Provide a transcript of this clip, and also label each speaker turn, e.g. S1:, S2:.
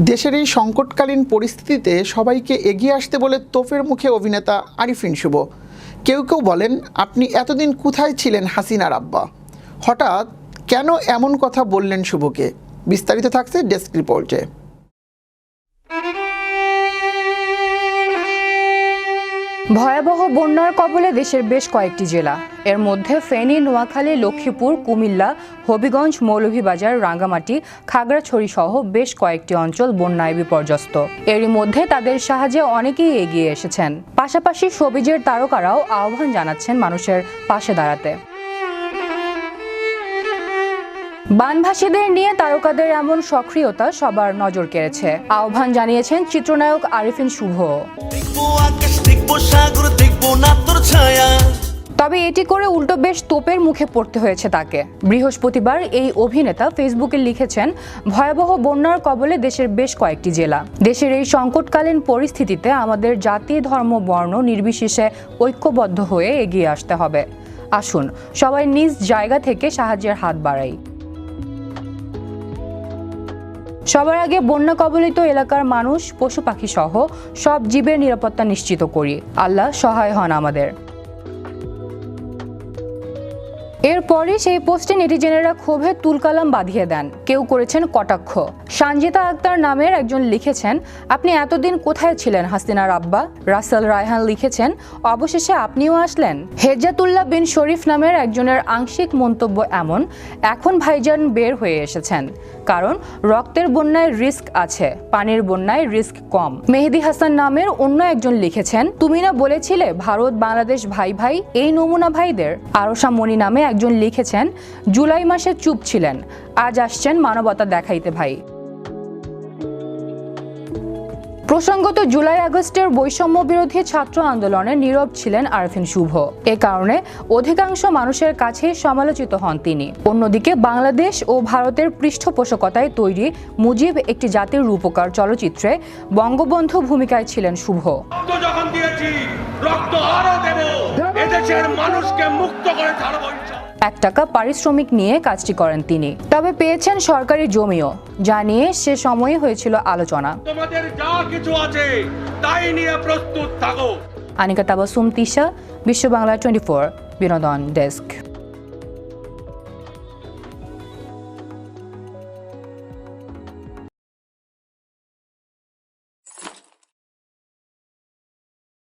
S1: দেশের এই সংকটকালীন পরিস্থিতিতে সবাইকে এগিয়ে আসতে বলে তোফের মুখে অভিনেতা আরিফিন শুভ। কেউ কেউ বলেন, আপনি এতদিন কোথায় ছিলেন, হাসিনার আব্বা? হঠাৎ কেন এমন কথা বললেন শুভকে? বিস্তারিত থাকছে ডেস্ক রিপোর্টে।
S2: ভয়াবহ বন্যার কবলে দেশের বেশ কয়েকটি জেলা। এর মধ্যে ফেনী, নোয়াখালী, লক্ষ্মীপুর, কুমিল্লা, হবিগঞ্জ, মৌলভীবাজার, রাঙ্গামাটি, খাগড়াছড়ি সহ বেশ কয়েকটি অঞ্চল বন্যায় বিপর্যস্ত। এরই মধ্যে তাদের সাহায্যে অনেকেই এগিয়ে এসেছেন। পাশাপাশি সবিজের তারকারাও আহ্বান জানাচ্ছেন মানুষের পাশে দাঁড়াতে। বানভাসীদের নিয়ে তারকাদের এমন সক্রিয়তা সবার নজর কেড়েছে। আহ্বান জানিয়েছেন চিত্রনায়ক আরিফিন শুভ। তবে এটি করে উল্টো বেশ তোপের মুখে পড়তে হয়েছে তাকে। বৃহস্পতিবার এই অভিনেতা ফেসবুকে লিখেছেন ভয়াবহ বন্যার কবলে দেশের বেশ কয়েকটি জেলা। দেশের এই সংকটকালীন পরিস্থিতিতে আমাদের জাতি ধর্ম বর্ণ নির্বিশেষে ঐক্যবদ্ধ হয়ে এগিয়ে আসতে হবে। আসুন সবাই নিজ জায়গা থেকে সাহায্যের হাত বাড়াই। সবার আগে বন্যা কবলিত এলাকার মানুষ, পশু পাখি সহ সব জীবের নিরাপত্তা নিশ্চিত করি। আল্লাহ সহায় হন আমাদের। এরপরে সেই পোস্টে নেটিজেনেরা ক্ষোভে তুলকালাম বাঁধিয়ে দেন। কেউ করেছেন কটাক্ষ। সানজিতা আক্তার নামের একজন লিখেছেন, আপনি এতদিন কোথায় ছিলেন হাসিনার আব্বা রাসেল রায়হান লিখেছেন, অবশেষে আপনিও আসলেন। হেজাতুল্লাহ বিন শরীফ নামের একজনের আংশিক মন্তব্য এমন, এখন ভাইজান বের হয়ে এসেছেন। কারণ, রক্তের বন্যায় রিস্ক আছে, পানির বন্যায় রিস্ক কম। মেহেদি হাসান নামের অন্য একজন লিখেছেন, তুমি না বলেছিলে ভারত বাংলাদেশ ভাই ভাই এই নমুনা ভাইদের? আরশা মণি নামে একজন লিখেছেন, জুলাই মাসে চুপ ছিলেন, আজ আসছেন মানবতা দেখাইতে ভাই। প্রসঙ্গত, জুলাই আগস্টের বৈষম্য বিরোধী ছাত্র আন্দোলনে নীরব ছিলেন আরফিন শুভ। এ কারণে অধিকাংশ মানুষের কাছেই সমালোচিত হন তিনি। অন্যদিকে, বাংলাদেশ ও ভারতের পৃষ্ঠপোষকতায় তৈরি মুজিব একটি জাতির রূপকার চলচ্চিত্রে বঙ্গবন্ধু ভূমিকায় ছিলেন শুভ।
S3: রক্ত আরও দেব। এদেশের মানুষকে মুক্ত করে ছাড়বো
S2: এক টাকা পারিশ্রমিক নিয়ে কাজটি করেন তিনি। তবে পেয়েছেন সরকারি জমিও যা নিয়ে সে সময়ে হয়েছিল আলোচনা।
S3: তোমাদের যা কিছু আছে তাই নিয়ে প্রস্তুত থাকো।
S2: আনিকা তাবাসুম তিশা বিশ্ব বাংলা টোয়েন্টি ফোর বিনোদন ডেস্ক।